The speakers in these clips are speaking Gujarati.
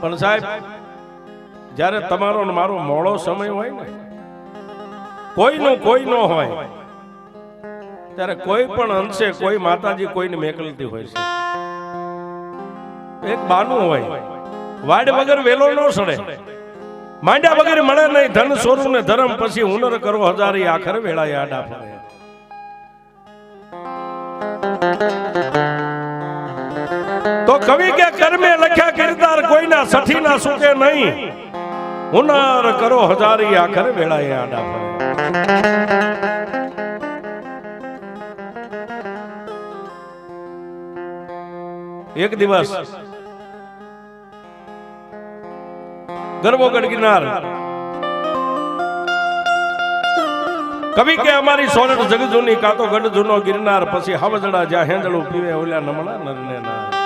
પણ સાહેબ, જ્યારે તમારો મારો મોડો સમય હોય ને, કોઈનો કોઈનો હોય, ત્યારે કોઈ પણ અંશે કોઈ માતાજી કોઈને મેકલતી હોય છે. એક બાનું હોય, વાડ વગર વેલો ન સડે, માંડ્યા વગર મળે નહીં, ધન સોનું ને ધર્મ પછી હુનર કરો હજારી આખર વેળાએ આડા ફરે. તો કવિ કે કર્મે લખ્યા કિરદાર કોઈના સઠી ના સુકે નહીં. હુનર કરો હજારી આખર વેળાએ આડા ફરે. એક દિવસ ગરબો ગણગીનાર કવિ કે અમારી સોરઠ જગજૂની કાતો ગઢ જૂનો ગિરનાર, પછી હવજડા જ્યાં હેંદળું પીવે ઓલ્યા નમણા નરને ના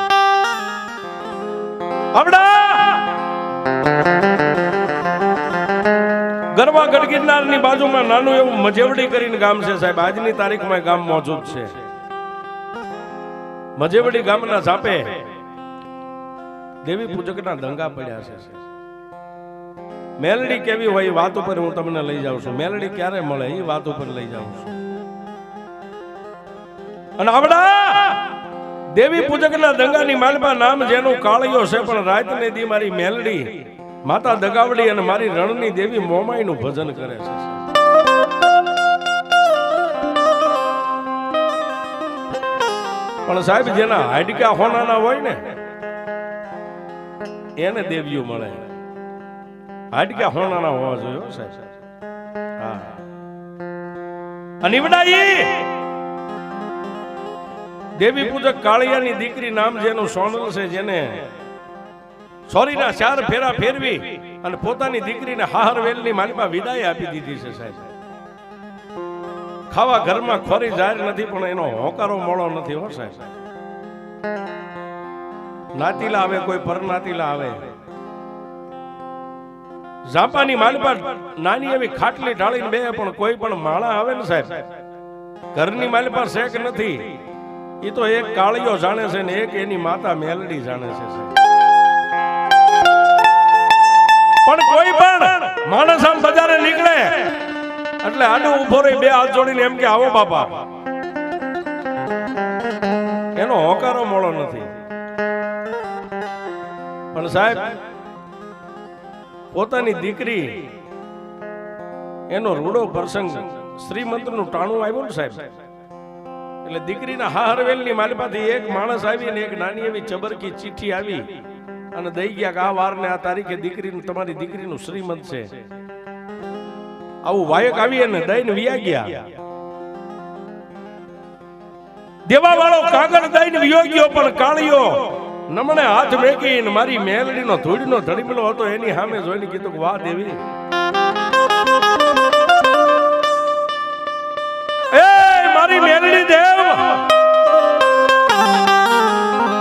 ગરબા ગઢ ગિરનારની બાજુમાં નાનું એવું મજેવડી કરીને ગામ છે સાહેબ. આજની તારીખમાં ગામ મોજૂદ છે. મજેવડી ગામના ઝાપે દેવી પૂજકના દંગા પડ્યા છે. મેલડી કેવી હોય એ વાત ઉપર હું તમને લઈ જાઉં છું. મેલડી ક્યારે મળે એ વાત ઉપર લઈ જાઉં છું. અને આવડા દેવી પૂજકના દંગાની માલમાં નામ જેનું કાળિયો છે પણ રાતને દી મારી મેલડી. માતા દગાવડી અને મારી રણની દેવી મોમાઈનું ભજન કરે છે. પણ સાહેબ જેના હાડકા હોનાના હોય ને એને દેવીઓ મળે. હાડકા હોનાના હોવા જોઈએ સાહેબ. હા. અને ઈવડાઈ! દેવી પૂજક કાળિયાની દીકરી નામ જેનું સોનલ છે, જેને સોરીના ચાર ફેરા ફેરવી અને પોતાની દીકરીને હાહર વેલની માલિપા વિદાય આપી દીધી છે, સાહેબ. ખાવા ઘરમાં ખોરી જાહેર નથી, પણ એનો હોકારો મોળો નથી, હો, સાહેબ. નાતીલા આવે, કોઈ પરનાતીલા આવે. ઝાપાની માલિપા નાની એવી ખાટલી ઢાળીને બે, પણ કોઈ પણ માળા આવે ને, સાહેબ. ઘરની માલિપા શેક નથી. એ તો એક કાળિયો જાણે છે ને એક એની માતા મેલડી જાણે છે પણ કોઈ પણ માણસ આમ બજારે નીકળે, એટલે આડું ઊભો રહી બે હાથ જોડીને એમ કે, આવો બાપા. એનો હોકારો મોળો નથી. પણ સાહેબ, પોતાની દીકરી, એનો રૂડો પ્રસંગ શ્રીમંતનું ટાણું આવ્યું ને સાહેબ? એટલે દીકરીના હાહરવેલની માલપાથી એક માણસ આવી ને એક નાની એવી ચબરકી ચીઠી આવી અને દઈ ગયા કે આ વાર ને આ તારીખે દીકરીનું તમારી દીકરીનું શ્રીમંત છે. આવું વાયક આવી ને દઈને વિયા ગયા. દેવા વાળો કાગળ દઈને વિયો ગયો, પણ કાળિયો નમણે હાથ મેકીને મારી મેલડીનો ધૂળનો ધડીમલો હતો, એની સામે જોઈને કીધું વાહ દેવી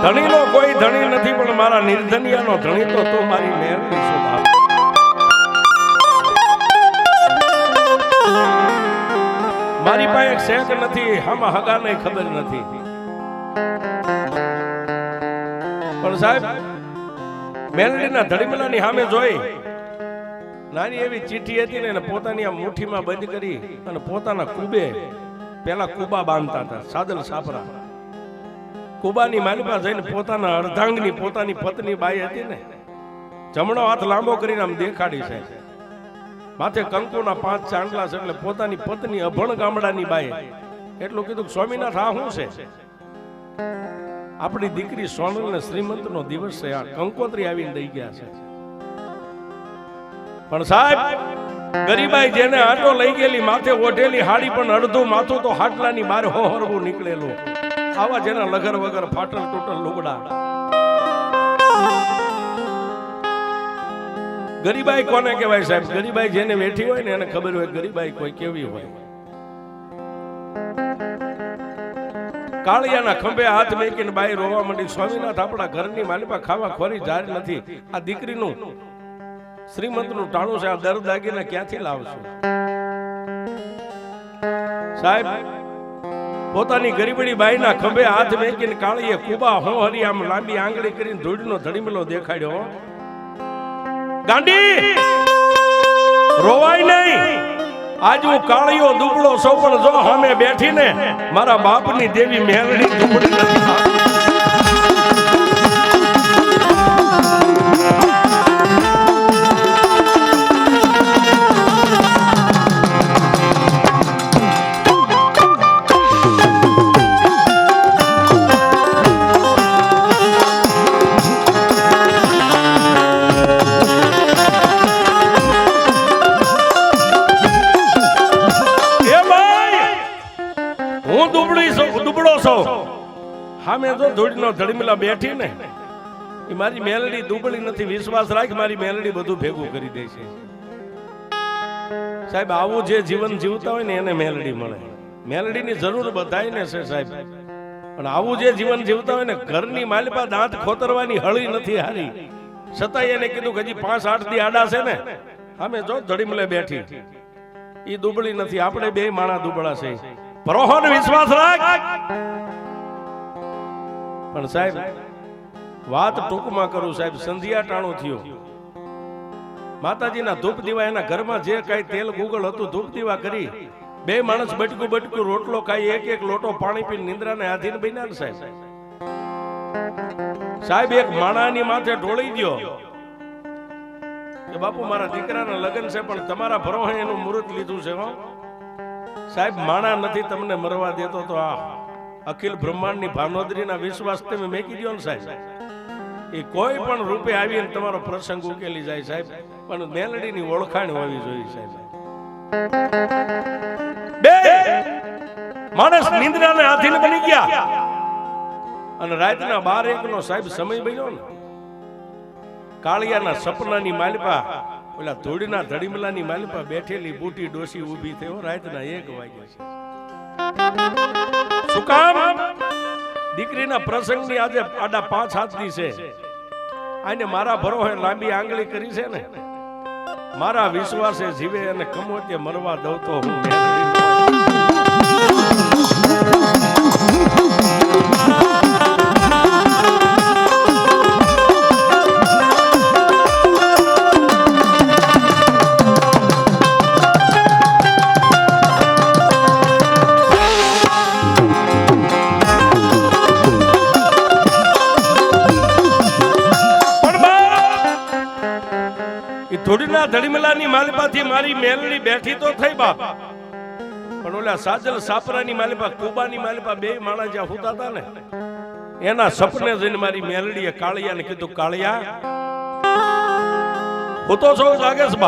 ધણીનો કોઈ ધણી નથી, પણ મારા નિર્ધનિયાનો ધણી તો તું મારી મહેરની છો મારી પાસે શેક નથી હામાં હગાને ખબર નથી. પણ સાહેબ, મેલડીના ધડીમલાની સામે જોઈ. નાની એવી ચીઠી હતી ને, એને પોતાની આ મુઠ્ઠીમાં બંધ કરી અને પોતાના કુબે પેલા કુબા બાંધતા હતા, સાદલ સાપરા. કુબાની માલિપા જઈને પોતાના અર્ધાંગની પોતાની પત્ની બાઈ હતી ને, જમણો હાથ લાંબો કરીને આમ દેખાડી છે. માથે કંકુના પાંચ ચાંદલા છે એટલે પોતાની પત્ની અભણ ગામડાની બાઈ. એટલું કીધું સ્વામીનાથ, આ શું છે? આપણી દીકરી સોનલ ને શ્રીમંત નો દિવસ છે, આ કંકોત્રી આવીને દઈ ગયા છે. પણ સાહેબ, ગરીબાઈ જેને આટો લઈ ગયેલી, માથે ઓઢેલી હાડી પણ અડધું માથું તો હાટલાની બહાર હોહરવું નીકળેલું. આવા જેના લગર વગર ફાટલ ટોટલ લુગડા. ગરીબાઈ કોને કહેવાય સાહેબ? ગરીબાઈ જેને વેઠી હોય ને એને ખબર હોય ગરીબાઈ કોઈ કેવી હોય. કાળિયાના ખંભે હાથ મેકીને બાઈ રોવા માંડી, સ્વામીનાથ, આપણા ઘરની માલિપા ખાવા ખોરી જાર નથી. આ દીકરીનું શ્રીમંતનું ટાણું છે, આ દર દાગીને ક્યાંથી લાવશું? સાહેબ પોતાની ગરીબડી બાઈના ખંભે હાથ મેકીને કાળીએ કુબા હો હરી આમ લાંબી આંગળી કરીને ધૂળનો ધડીમલો દેખાડ્યો. ગાંડી રોવાય નહીં. આજ હું કાળીઓ દુબળો સૌ પણ જો સામે બેઠીને મારા બાપની દેવી મેલડી દુબળી નથી જો ધૂળનો ધડમીલા બેઠી ને. એ મારી મેલડી દુબળી નથી, વિશ્વાસ રાખ, મારી મેલડી બધું ભેગું કરી દે છે. સાહેબ, આવું જે જીવન જીવતા હોય ને એને મેલડી મળે. મેલડીની જરૂર બધાયને છે, સાહેબ. પણ આવું જે જીવન જીવતા હોય ને, ઘરની માલિપા દાંત ખોતરવાની હળી નથી હારી. છતાંય એને કીધું કે હજી પાંચ, આઠ દી આડા છે ને. અમે જો ધડીમલે બેઠી. ઈ દુબળી નથી, આપણે બે માણા દુબળા છે. પ્રોહન વિશ્વાસ રાખ. પણ સાહેબ, વાત ટૂંકમાં કરું સાહેબ, સંધ્યા ટાણું થયું. માતાજીના ધૂપ દીવા એના ઘરમાં જે કાંઈ તેલ ગુગળ હતું, ધૂપ દીવા કરી. બે માણસ બટકું બટકું રોટલો ખાઈ, એક એક લોટો પાણી પીને નિંદ્રાને આધીન બન્યા ને સાહેબ. સાહેબ, એક માણાની માથે ઢોળી ગયો કે બાપુ, મારા દીકરાના લગ્ન છે, પણ તમારા ભરોહે એનું મુહૂર્ત લીધું છે હો. સાહેબ, માણા નથી તમને મરવા દેતો તો આ. અખિલ બ્રહ્માંડની ભાનોદરીના વિશ્વાસ તમે મેકી દો ને સાહેબ. એ કોઈ પણ રૂપે આવીને તમારો પ્રસંગ ઉકેલી જાય સાહેબ. પણ મેલડીની ઓળખાણ હોવી જોઈએ સાહેબ. બે! માણસ નિંદ્રાને આધીન બની ગયા. અને રાતના બાર એક નો સાહેબ સમય બન્યો ને. કાળિયાના સપનાની માલિપા, ઓલા ધૂળના ધડીમલાની માલિપા બેઠેલી બૂટી ડોસી ઊભી થયો રાતના એક વાગ્યા છે. શું કામ? દીકરીના પ્રસંગની આજે આડા પાંચ હાથ દી છે. આને મારા ભરોહે લાંબી આંગળી કરી છે ને. મારા વિશ્વાસે જીવે અને કમોતે મરવા દઉં તો હું ધડીમલાની માલિપાથી મારી મેલડી બેઠી તો થઈ બાપ. પણ ઓલા સાજલ સાપરાની માલિપા, કુબાની માલિપા બે માણા જ્યાં હોતા હતા ને, એના સપને જઈને મારી મેલડીએ કાળિયાને કીધું, કાળિયા હું તો સૌ જાગે છે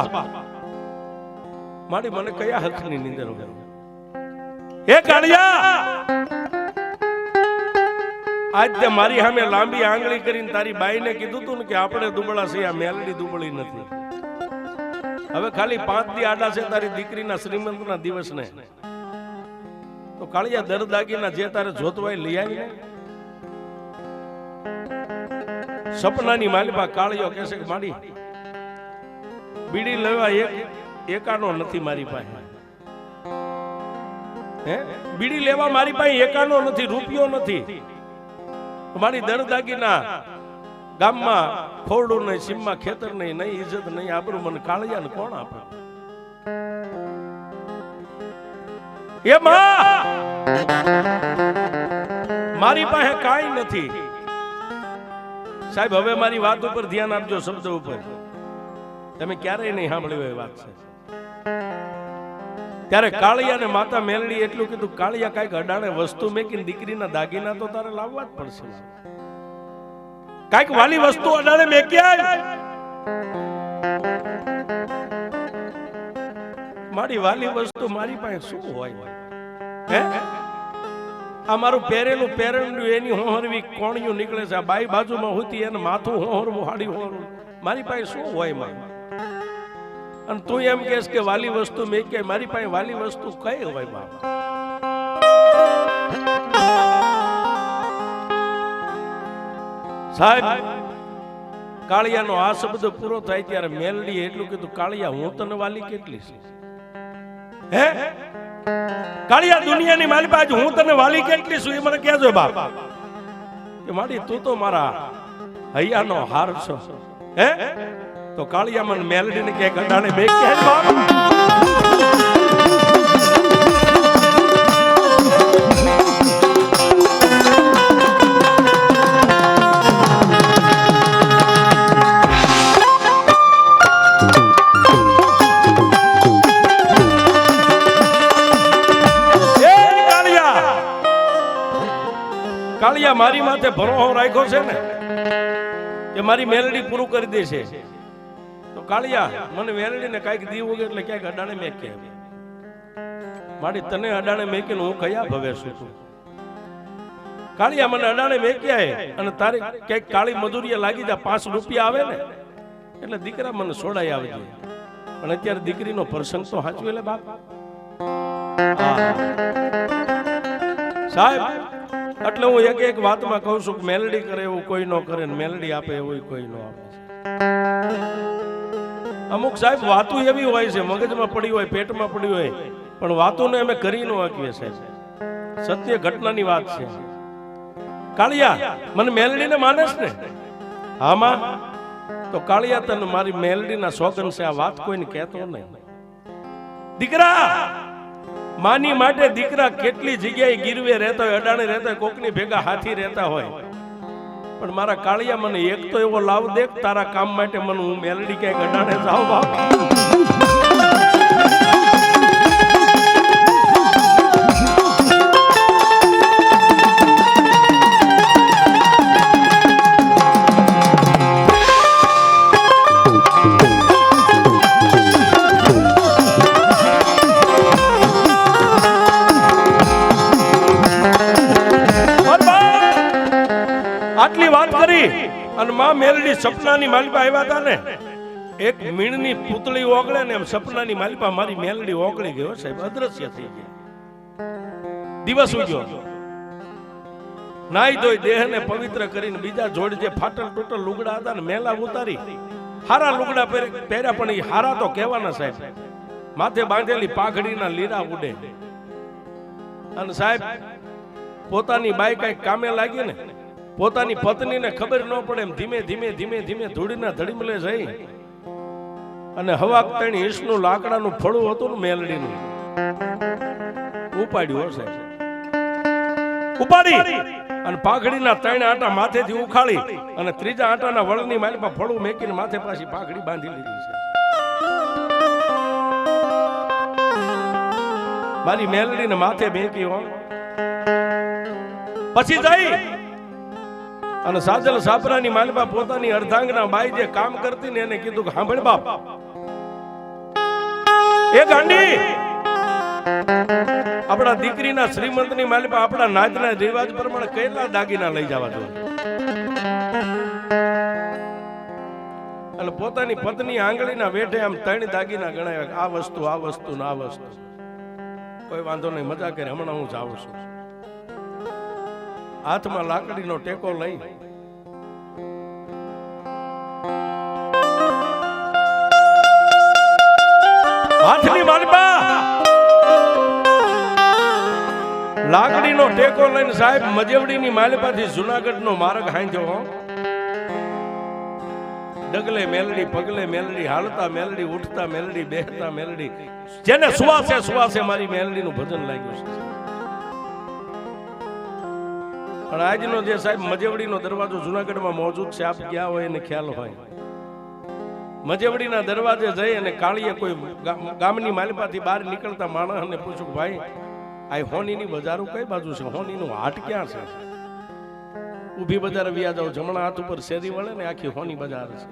મારી મને કયા હકની નીંદર હે કાળિયા, આજ મારી સામે લાંબી આંગળી કરીને તારી બાઈને કીધું તું ને કે આપણે દુબળા છીએ, આ મેલડી દુબળી નથી. હવે ખાલી પાંચ દી આડા છે તારી દીકરીના શ્રીમંતના દિવસને. તો કાળિયા દરદાગીના જે તારે જોતવાય લઈ આવી સપનાની માલિપા કાળિયો કેસે કે માડી, બીડી લેવા એક એકાનો નથી મારી પાસે. હે? બીડી લેવા મારી પાસે એકાનો નથી, રૂપિયો નથી. મારી દરદાગીના ગામમાં ખોરડું નહીં, સીમમાં ખેતર નહીં નહીં ઇજ્જત નહીં આબરૂ મને કાળિયાને કોણ આપે? એ મારી પાસે કાંઈ નથી. સાહેબ, હવે મારી વાત ઉપર ધ્યાન આપજો, શબ્દ ઉપર. તમે ક્યારેય નહીં સાંભળ્યું એ વાત છે ત્યારે કાળિયા ને માતા મેલડી એટલું કીધું, કાળિયા કાંઈક અડાણે વસ્તુ મેકીને દીકરીના દાગીના તો તારે લાવવા જ પડશે. કાંઈક વાલી વસ્તુ અડાણે મેક્યા મારી વાલી વસ્તુ મારી પાસે શું હોય? હે? આ મારું પહેરેલું પહેરેલું એની હોહરવી કોણિયું નીકળે છે. આ બાઈ બાજુમાં હોતી, એને માથું હોહરવું, હાડી હોહરવું. મારી પાસે શું હોય, માં? અને તું એમ કહેશ કે વાલી વસ્તુ મેં કે મારી પાસે વાલી વસ્તુ કઈ હોય બાપ સાહેબ, કાળિયાનો આ શબ્દ પૂરો થાય ત્યારે મેલડી એટલું કીધું, કાળિયા, હું તને વાલી કેટલી છે? હે? કાળિયા દુનિયાની મારી પાસે હું તને વાલી કેટલી છું એ મને કહેજો બાપ. કે માડી, તું તો મારા હૈયાનો હાર છો. હે? તો કાળિયા મને મેલડીને કે ગડાણે બે કે બાપ. માથે ભરોહો રાખ્યો છે ને, કે મારી મેલડી પૂરું કરી દેશે. તો કાળિયા, મને મેલડીને કાંઈક દીવું એટલે ક્યાંક અડાણે મેં કે મારી તને અડાણે મેકીને હું કયા ભવે છું કાળિયા મને અડાણે મેક્યા અને તારે ક્યાંક કાળી મજૂરીએ લાગી જાય પાંચ રૂપિયા આવે ને, એટલે દીકરા મને છોડાઈ છે પણ અત્યારે દીકરીનો પ્રસંગ તો સાચું એટલે બાપ. સાહેબ એટલે હું એક એક વાતમાં કહું છું મેલડી કરે એવું કોઈ ન કરે મેલડી આપે એવું કોઈ ન આપે. અમુક સાહેબ વાતો એવી હોય છે, મગજમાં પડી હોય, પેટમાં પડી હોય, પણ વાતોને અમે કરી ન શકીએ સાહેબ. સત્ય ઘટનાની વાત છે. કાળિયા, મને મેલડીને માનેસ ને? હામાં તો કાળિયા તને મારી મેલડીના સોગન છે, આ વાત કોઈને કહેતો નહીં. દીકરા! માની માટે દીકરા કેટલી જગ્યાએ ગીરવે રહેતા હોય, અડાણે રહેતા હોય, કોકની ભેગા હાથી રહેતા હોય. પણ મારા કાળિયા મને એક તો એવો લાવ દે તારા કામ માટે મને હું મેલડી ક્યાંક અડાણે જાઉં બાપ. વાત અને માં મેલડી સપનાની માલિપા આવ્યા હતા ને. એક મીણની પૂતળી ઓગળે ને એમ સપનાની માલિપા મારી મેલડી ઓગળી ગયો સાહેબ, અદ્રશ્ય થઈ ગઈ. દિવસ ઉગ્યો. નાઈ ધોઈ દેહને પવિત્ર કરીને બીજા જોડ જે ફાટલ ટૂટલ લુગડા હતા ને મેલા ઉતારી. હારા લુગડા પહેરે- પહેર્યા પણ એ હારા તો કહેવાના સાહેબ. માથે બાંધેલી પાઘડીના લીરા ઉડે. અને સાહેબ, પોતાની બાઈ કઈ કામે લાગી ને? પોતાની પત્નીને ખબર ન પડે એમ ધીમે ધીમે ધીમે ધીમે ધૂળીના ધડીમલે જઈ. અને હવા તણી ઈસનું લાકડાનું ફળું હતું ને મેલડીનું. ઉપાડ્યું હશે. ઉપાડી! અને પાઘડીના ત્રણ આટા માથેથી ઉખાડી અને ત્રીજા આટાના વળની માલમાં ફળું મેકીને માથે પાછી પાઘડી બાંધી લીધી છે. મારી મેલડીને માથે મેકી હો પછી જઈ. અને સાજલ સાપરાની માલબા પોતાની અર્ધાંગના બાઈ જે કામ કરતી ને એને કીધું કે સાંભળ બાપ. એ ગાંડી! આપણા દીકરીના શ્રીમંતની માલબા આપણા નાચના રિવાજ પ્રમાણે કેટલા દાગીના લઈ જવા જોઈએ? અને પોતાની પત્ની આંગળીના વેઠે આમ ત્રણ દાગીના ગણાવ્યા આ વસ્તુ આ વસ્તુ ને આ વસ્તુ. કોઈ વાંધો નહીં, મજા કરે, હમણાં હું જાઉં છું. હાથમાં લાકડીનો ટેકો લઈ. લાકડીનો ટેકો લઈને સાહેબ મજેવડીની માલપાથી જુનાગઢનો માર્ગ હાંધ્યો હો. ડગલે મેલડી, પગલે મેલડી, હાલતા મેલડી, ઉઠતા મેલડી, બેહતા મેલડી. જેને સુવાસે સુવાસે મારી મેલડીનું ભજન લાગ્યું છે. પણ આજનો જે સાહેબ મજેવડીનો દરવાજો જુનાગઢમાં મોજૂદ છે, આપ ગયા હોય એને ખ્યાલ હોય. મજેવડીના દરવાજે જઈ અને કાળીએ કોઈ ગામની માલિપાથી બહાર નીકળતા માણસને પૂછ્યું ભાઈ, આ હોનીની બજારો કઈ બાજુ છે? હોનીનું હાટ ક્યાં છે? ઊભી બજાર વ્યા જાઓ જમણા હાથ ઉપર શેરી વળે ને આખી હોની બજાર છે.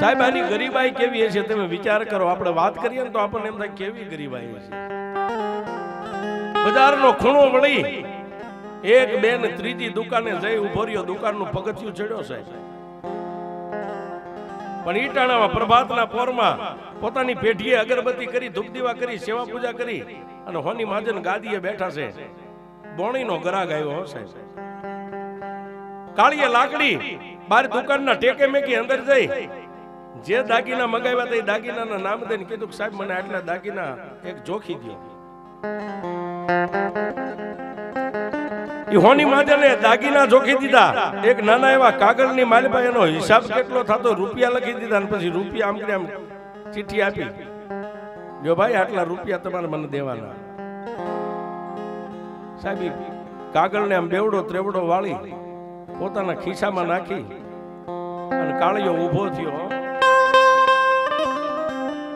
સાહેબ, આની ગરીબાઈ કેવી છે તમે વિચાર કરો. આપણે વાત કરીએ ને તો આપણને એમ થાય કેવી ગરીબાઈ છે બજારનો ખૂણો વળી એક બે ને ત્રીજી દુકાને જઈ ઊભો રહ્યો, દુકાનનું પગથિયું ચડ્યો છે. પણ ઈટાણામાં પ્રભાતના પોરમાં પોતાની પેઢીએ અગરબત્તી કરી ધૂપ દીવા કરી, સેવા પૂજા કરી અને હોની મહાજન ગાદીએ બેઠા છે. બોણીનો ગરાગ આવ્યો હો કાળીએ લાકડી બાર દુકાનના ટેકે મેકી અંદર જઈ, જે દાગીના મગાવ્યા તે દાગીનાના નામ દઈને કીધું કે સાહેબ, મને આટલા દાગીના એક જોખી દો હોની માતાને દાગીના જોખી દીધા. એક નાના એવા કાગળની માલિપા એનો હિસાબ કેટલો થતો રૂપિયા લખી દીધા પછી રૂપિયા આમ આમ ચીઠી આપી. જો ભાઈ, આટલા રૂપિયા તમારે મને દેવાના. સાહેબ, કાગળને આમ બેવડો ત્રેવડો વાળી, પોતાના ખિસ્સામાં નાખી અને કાળિયો ઊભો થયો.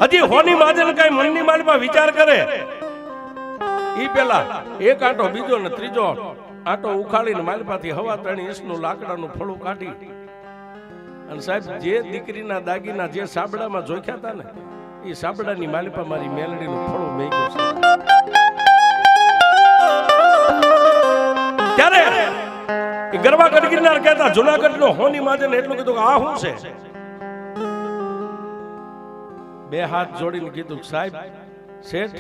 હજી હોની માજન કઈ મનની માલમાં વિચાર કરે? ઈ પેલા એક આંટો, બીજો ને ત્રીજો આંટો. ઉખાડીને માલપાથી હવા ત્રણ ઇંચનું લાકડાનું ફળું કાઢી. અને સાહેબ, જે દીકરીના દાગીના જે સાબડામાં જોખ્યા હતા ને એ સાબડાની માલિપા મારી મેલડીનું ફળું મેં ત્યારે ગરબા ગઢગીરનાર કહેતા, જુનાગઢનો હોની માજે એટલું કીધું કે આ શું છે? બે હાથ જોડીને કીધું સાહેબ, શેઠ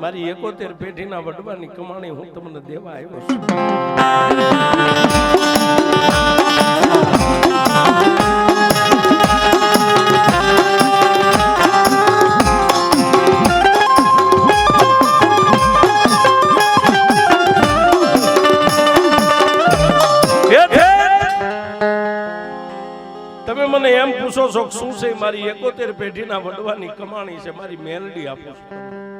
મારી એકોતેર પેઢીના વડવાની કમાણી હું તમને દેવા આવ્યો છું. તમે મને એમ પૂછો છો શું છે મારી એકોતેર પેઢીના વડવાની કમાણી છે? મારી મેલડી આપું છું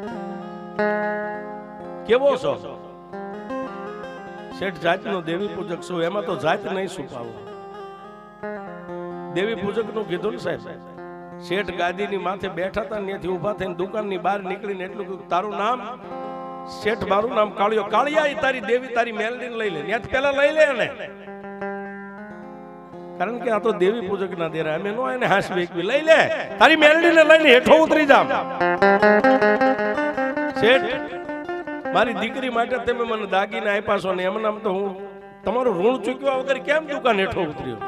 કેવો છો? શેઠ, જાતનો દેવી પૂજક છો, એમાં તો જાત નહીં છુપાવું. દેવી પૂજકનું કીધું ને સાહેબ, શેઠ ગાદીની માથે બેઠા હતા ત્યાંથી ઊભા થઈને દુકાનની બહાર નીકળીને એટલું કીધું, તારું નામ? શેઠ, મારું નામ કાળિયો. કાળિયા તારી દેવી તારી મેલડી લઈ લે ત્યાંથી પેલા લઈ લે ને કારણ કે આ તો દેવી પૂજક ના દેરા, અમે નો એને હાસ વેકવી લઈ લે. તારી મેલડી ને લઈને હેઠો ઉતરી જામ. શેઠ, મારી દીકરી માટે તમે મને દાગીને આપ્યા છો ને એમના તો હું તમારું ઋણ ચૂકવ્યા વગર કેમ દુકાન હેઠો ઉતર્યો?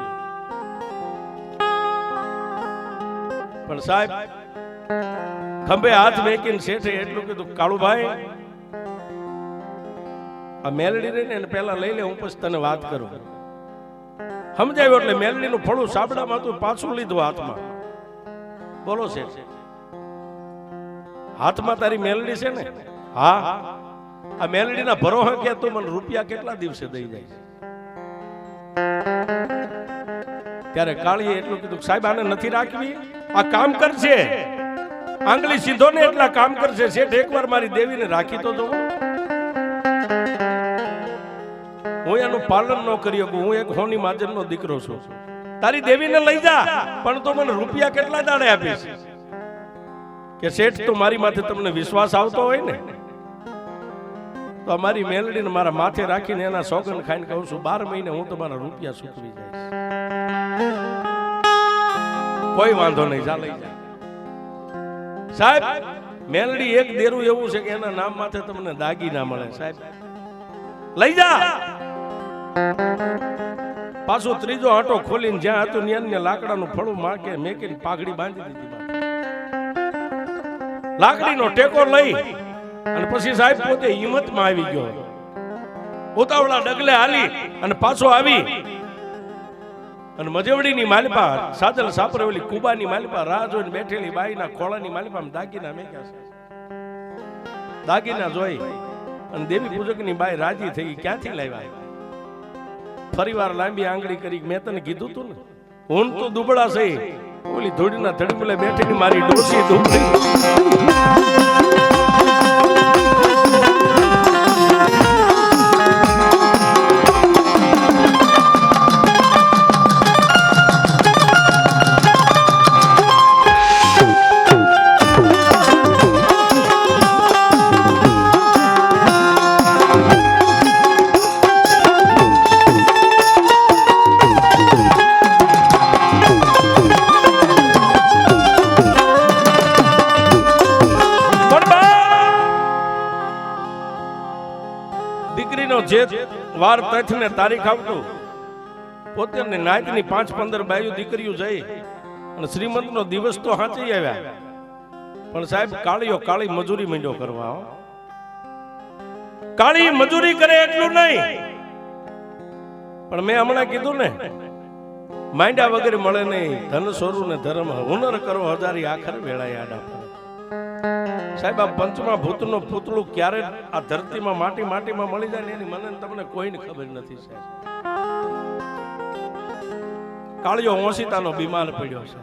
પણ સાહેબ, ખંભે હાથ મેકીને શેઠે એટલું કીધું, કાળુભાઈ, આ મેલડી રહીને એને પહેલા લઈ લે, હું પછી તને વાત કરું. સમજાયું એટલે મેલડીનું ફળું સાબડામાં હતું, પાછું લીધું હાથમાં. બોલો શેઠ. હાથમાં તારી મેલડી છે ને? હા? આ મેલડીના ભરોહે કે તું મને રૂપિયા કેટલા દિવસે દઈ જાય? ત્યારે કાળીએ એટલું કીધું સાહેબ, આને નથી રાખવી. આ કામ કરશે આંગળી સીધો ને એટલા કામ કરશે શેઠ, એકવાર મારી દેવીને રાખી તો દો. હું એનું પાલન ન કરી શકું. હું એક હોની માજનનો દીકરો છું. તારી દેવીને લઈ જા, પણ તો મને રૂપિયા કેટલા દાડે આપીશ? કે શેઠ, તો મારી માથે તમને વિશ્વાસ આવતો હોય ને, તો અમારી મેલડીને મારા માથે રાખીને એના સોગન ખાઈને કહું છું, બાર મહિને હું તમારા રૂપિયા સૂકવી જઈશ કોઈ વાંધો નહીં જા. સાહેબ, મેલડી એક દેરું એવું છે કે એના નામ માથે તમને દાગી ના મળે, સાહેબ. લઈ જા. પાછો ત્રીજો આટો ખોલીને જ્યાં હતું, ત્યાં લાકડાનું ફળું માકે મેકીને પાઘડી બાંધી દીધી. લાકડીનો ટેકો લઈ અને પછી સાહેબ પોતે હિંમતમાં આવી ગયો. ઉતાવળા ડગલે હાલી અને પાછો આવી. અને મજવડીની માલિપા સાદલ સાપરેલી કુબાની માલિપા રાહ જોઈને બેઠેલી બાઈના ખોળાની માલિપા દાગીના મેક્યા દાગીના જોઈ અને દેવી પૂજકની બાઈ રાજી થઈ ક્યાંથી લાવ્યા? ફરી વાર લાંબી આંગળી કરી મેં તને કીધું તું ને. હું તો દુબળા છે. ઓલી ધૂળીના ધડમલે બેઠેલી મારી ડોસી દુબળી. Thank you. તારીખ આવતું. પોતે ને નાયતની પાંચ પંદર બાયુ દીકરીઓ જઈ અને શ્રીમંત નો દિવસ તો હાંચી આવ્યા. પણ સાહેબ, કાળીઓ કાળી મજૂરી માંડ્યો કરવા કાળી મજૂરી કરે એટલું નહીં. પણ મેં હમણાં કીધું ને માંડ્યા વગર મળે નહીં, ધન સોરું ને ધર્મ, હુનર કરો હજારી આખર વેળાય આડા પડે સાહેબ, આ પંચમા ભૂતનું પૂતળું ક્યારે આ ધરતીમાં માટી માટીમાં મળી જાય ને એની મને તમને કોઈને ખબર નથી સાહેબ. કાળિયો ઓશિતાનો બીમાર પડ્યો છે.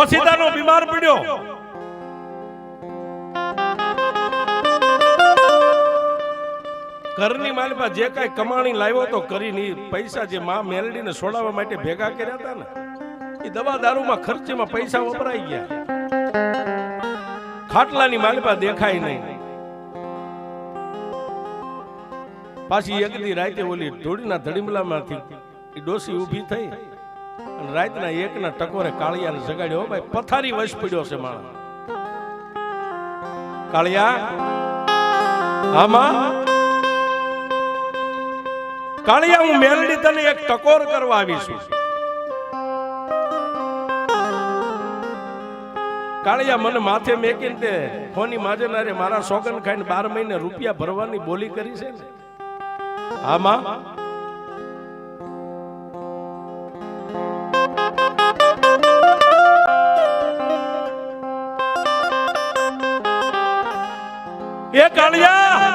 ઓશિતાનો બીમાર પડ્યો. ઘરની માલિકા જે કાંઈ કમાણી લાવ્યો તો કરીને પૈસા જે મા મેલડીને છોડાવવા માટે ભેગા કર્યા હતા ને? એ દવા દારૂમાં ખર્ચમાં પૈસા વપરાઈ ગયા. ખાટલાની માલિપા દેખાય નહીં. પાછી એકદી રાતે ઓલી ધૂળીના ધડીમલામાંથી એ ડોસી ઊભી થઈ અને રાતના એકના ટકોરે કાળિયાને જગાડ્યો ભાઈ, પથારી વશ પડ્યો છે માણસ. કાળિયા, આમાં? કાળિયા, હું મેલડી તને એક ટકોર કરવા આવી છું. કાળિયા મને માથે મેકીને તે ફોની માજનારે મારા સોગન ખાઈને બાર મહિને રૂપિયા ભરવાની બોલી કરી છે ને. આમાં એ કાળિયા!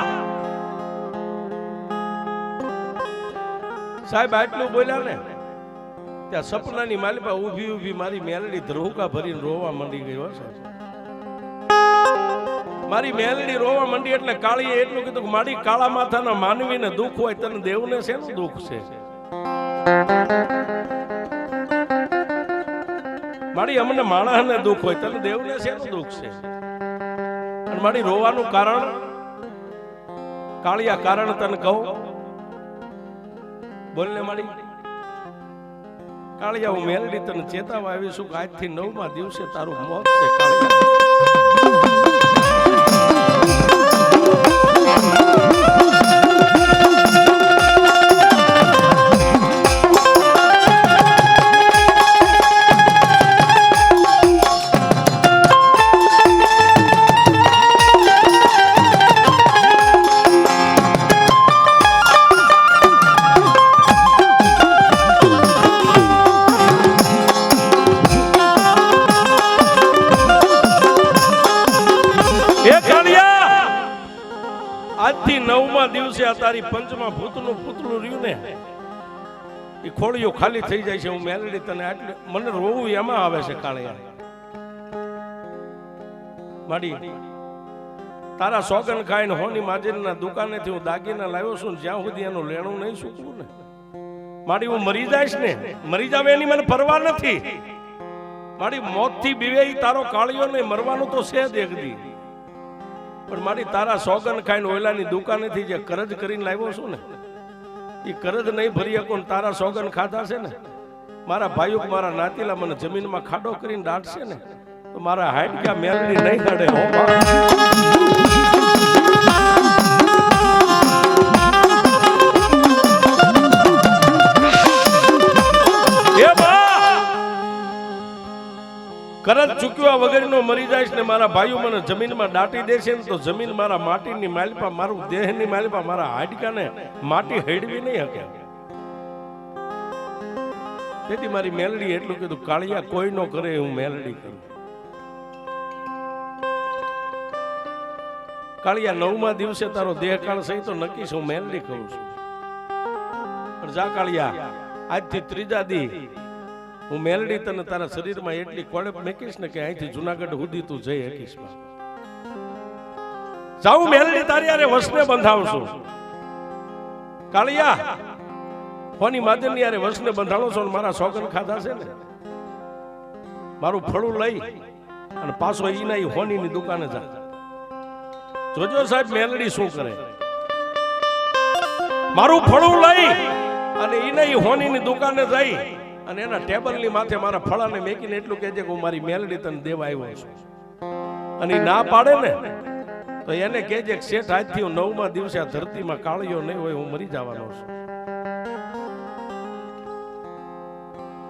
સાહેબ, આટલું બોલ્યા ને. ત્યાં સપનાની માલિપા ઊભી ઊભી મારી મેલડી ધ્રુકા ભરીને રોવા માંડી ગઈ છે મારી મેલડી રોવા માંડી એટલે કાળીએ એટલું કીધું કે મારી કાળા માથાના માનવીને દુઃખ હોય તને દેવને શેનું દુઃખ છે? મારી અમને માણસને દુઃખ હોય તને દેવને શેનું દુઃખ છે? અને મારી રોવાનું કારણ? કાળિયા કારણ તને કહું? બોલને મારી. કાળિયા હું મેલડી તને ચેતાવા આવીશું કે આજથી નવમા દિવસે તારું મોત છે કાળિયા. પંચમા ભૂતનું પૂતળું રહ્યું ને, એ ખોળીઓ ખાલી થઈ જાય છે, હું મેલડી તને આટલે, મને રોવું એમાં આવે છે કાળિયા. માડી, તારા સોગન ખાઈને હોની માજેરના દુકાનેથી હું દાગીના લાવ્યો છું જ્યાં સુધી એનું લેણું નહીં સૂકવું ને. માડી, હું મરી જાયશ ને, મરી જાવ એની મને પરવા નથી. મારી મોતથી બીવે તારો કાળિયો ને મરવાનું તો છે જ એક દી. પણ મારી તારા સોગન ખાઈને ઓયલાની દુકાનેથી જે કરજ કરીને લાવ્યો છું ને એ કરજ નહીં ભરી શકો ને તારા સોગન ખાધા છે ને? મારા ભાઈઓ મારા નાતીલા મને જમીનમાં ખાડો કરીને દાટશે ને, તો મારા હાડક્યા મેલડી નહીં કાઢે હો કરજ ચૂક્યા વગરનો મરી જાય ને મારા ભાઈઓ મને જમીનમાં દાટી દેશે ને તો જમીન મારા માટીની માલપા, મારું દેહની માલપા, મારા હાડકાને માટી હેડવી નહીં શકે. તેથી મારી મેલડી એટલું કીધું, કાળિયા, કોઈ નો કરે હું મેલડી કરું. કાળિયા, નવમા દિવસે તારો દેહ કાળ સહી તો નક્કી છું મેલડી કરું છું. પણ જા કાળિયા, આજથી ત્રીજા દી હું મેલડી તને તારા શરીરમાં એટલી કોળપ મેકીશ ને કે અહીંથી જુનાગઢ સુધી તું જઈ શકીશ બા. જાઉં મેલડી તારી અરે વસને બંધાવશું કાળિયા કોની માધ્યમની અરે વસને બંધાણો છો ને મારા સોગન ખાધા છે ને? મારું ફળું લઈ અને પાછો ઈના હોની હોનીની દુકાને જા. જોજો સાહેબ મેલડી શું કરે? મારું ફળું લઈ અને એને હોની હોનીની દુકાને જઈ. અને એના ટેબલની માથે મારા ફળાને મેકીને એટલું કહેજે કે હું મારી મેલડી તને દેવા આવ્યો છું. અને ના પાડે ને, તો એને કહેજે કે શેઠ, આજથી હું નવમા દિવસે આ ધરતીમાં કાળિયો નહીં હોય, હું મરી જવાનો છું.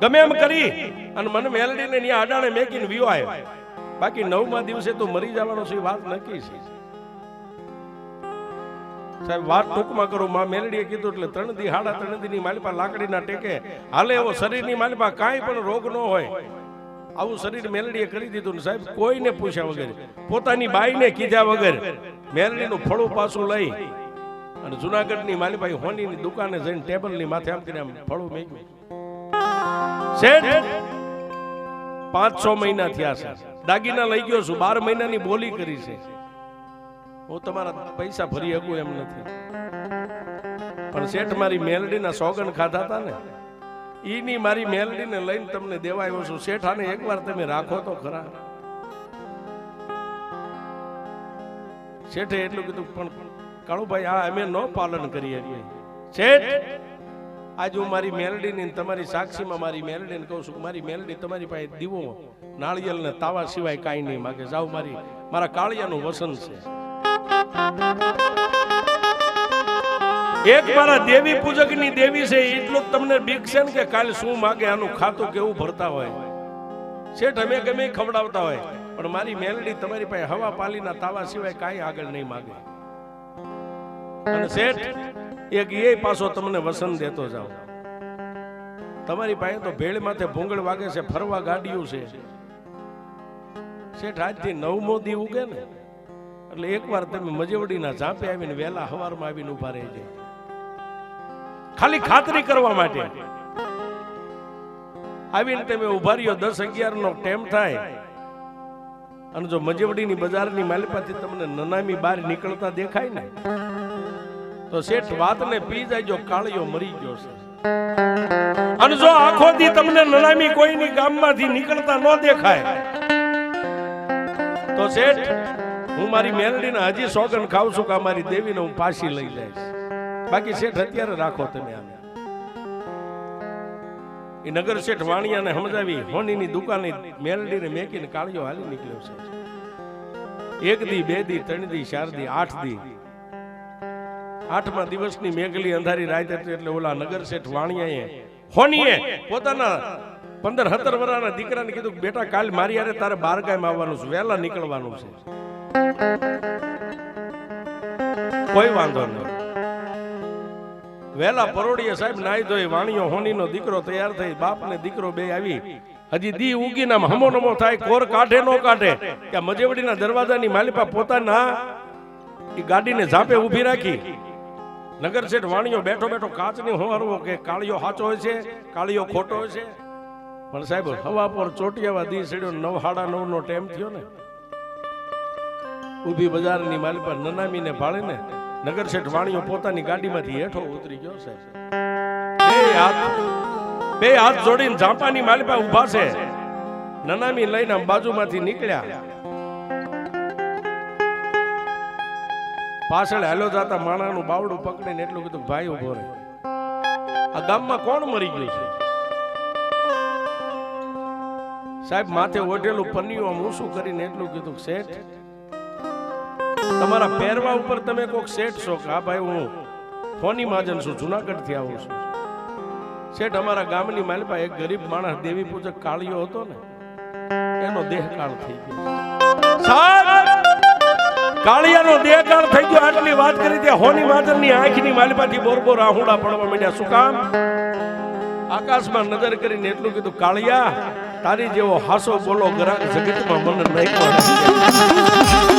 ગમે એમ કરી, અને મને મેલડીને ત્યાં અડાણે મેકીને વિયો આવ્યો બાકી નવમા દિવસે તો મરી જવાનો છે વાત નક્કી છે. સાહેબ, વાત ટૂંકમાં કરું. માં મેલડીએ કીધું એટલે ત્રણ દી હાડા ત્રણ દી ની માલિપા લાકડીના ટેકે. હાલે એવો શરીરની માલિપા કાંઈ પણ રોગ ન હોય. આવું શરીર મેલડીએ કરી દીધું ને સાહેબ, કોઈને પૂછ્યા વગર, પોતાની બાઈને કીધા વગર મેલડીનું ફળું પાછું લઈ અને જુનાગઢની માલીભાઈ હોનીની દુકાને જઈને ટેબલની માથે આમ કરીને આમ ફળું મેક્યું. શેઠ, પાંચ છ મહિના થયા છે. દાગીના લઈ ગયો છું. બાર મહિનાની બોલી કરી છે. હું તમારા પૈસા ભરી શકું એમ નથી. પણ શેઠ મારી મેલડીના સોગન ખાધા હતા ને, ઈની મારી મેલડીને લઈને તમને દેવા છું. શેઠ, આને એકવાર તમે રાખો તો ખરા. શેઠે એટલું કીધું, પણ કાળુભાઈ, આ અમે ન પાલન કરીએ. શેઠ, આજ હું મારી મેલડીની તમારી સાક્ષીમાં મારી મેલડીને કહું છું મારી મેલડી તમારી પાસે દીવો નાળિયેર ને તાવા સિવાય કાંઈ નહીં માગે. જાઓ મારી, મારા કાળિયાનું વસન છે. એક મારા દેવી પૂજકની દેવી છે, એટલું તમને બીક ને કે કાલે શું માગે, આનું ખાતું કેવું ભરતા હોય? શેઠ, અમે ગમે ખવડાવતા હોય, પણ મારી મેલડી તમારી પાસે હવા પાલીના તાવા સિવાય કાંઈ આગળ નહીં માગે. અને શેઠ, એક એ પાછો તમને વસન દેતો જાઓ તમારી પાસે તો ભેળ માથે ભૂંગળ વાગે છે, ફરવા ગાડીઓ છે. શેઠ, આજથી નવમો દી ઉગે ને. એટલે એકવાર તમે મજેવડીના ઝાંપે આવીને વહેલા હવારમાં આવીને ઊભા જાય ખાલી ખાતરી કરવા માટે. આવીને તમે ઊભા રહ્યો, દસ અગિયાર નો ટેમ થાય. અને જો મજેવડીની બજારની માલિપાથી તમને નનામી બહાર નીકળતા દેખાય ને, તો શેઠ વાતને પી જાય જો કાળિયો મરી ગયો છે. અને જો આખો દી તમને નનામી કોઈની ગામમાંથી નીકળતા ન દેખાય, તો શેઠ હું મારી મેલડીને હજી સોગન ખાવ છું કે મારી દેવીને હું પાછી લઈ જઈશ બાકી શેઠ અત્યારે રાખો તમે આને. એ નગર શેઠ વાણિયાને સમજાવી, હોનીની દુકાને મેલડીને મેકીને કાળિયો હાલી નીકળ્યો છે. એક દી, બે દી, ત્રણ દી, ચાર દી, આઠ દી. આઠમા દિવસની મેઘલી અંધારી રાત એટલે ઓલા નગર શેઠ વાણિયાએ હોનીએ પોતાના પંદર, સત્તર વર્ષના દીકરાને કીધું બેટા કાલ મારી યારે તારે બાર ગામ આવવાનું છે, વહેલા નીકળવાનું છે. કોઈ વાંધો નહીં વહેલા પરોડીએ સાહેબ નાઈ ધોઈ, વાણિયો હોનીનો દીકરો તૈયાર થઈ બાપ ને દીકરો બે આવી. હજી દી ઉગી નામ હમો નમો થાય, કોર કાઢે નો કાઢે. કે મજેવડીના દરવાજાની માલિપા પોતાના, એ ગાડીને ઝાપે ઊભી રાખી. નગર શેઠ વાણિયો બેઠો બેઠો કાચની હોવારવો કે કાળિયો સાચો હોય છે, કાળિયો ખોટો હોય છે. પણ સાહેબ, હવા પર ચોટિયાવા દી સડ્યો, નવ હાડા નવ નો થયો ને. ઊભી બજારની માલિપા નનામીને ભાળીને નગર શેઠ વાણીઓ પોતાની ગાડીમાંથી હેઠો ઉતરી ગયો સાહેબ બે હાથ જોડીને ઝાંપાની માલિપા ઊભા છે. નનામી લઈને બાજુમાંથી નીકળ્યા. પાછળ હાલો જાતા માણાનું બાવડું પકડીને એટલું કીધું, ભાઈ ઊભો રહે. આ ગામમાં કોણ મરી ગયું છે? સાહેબ, માથે ઓઢેલું પન્નીઓ આમ શું કરીને એટલું કીધું, શેઠ તમારા પહેરવા ઉપર તમે કોક શેઠ છો કે, હા ભાઈ, હું ફોની માજન છું જુનાગઢથી આવું છું. શેઠ, અમારા ગામની માલિપા એક ગરીબ માણસ દેવી પૂજક કાળિયો હતો ને, એનો દેહકાળ થઈ ગયો. સાહેબ, કાળિયાનો દેહકાળ થઈ ગયો, આટલી વાત કરી ત્યાં હોની માજરની આંખની માલિપાથી બોર બોર આહુડા પડવા માંડ્યા. શું કામ? આકાશમાં નજર કરીને એટલું કીધું, કાળિયા, તારી જેવો હાસો બોલો ગ્રાહક જગતમાં મને નહીં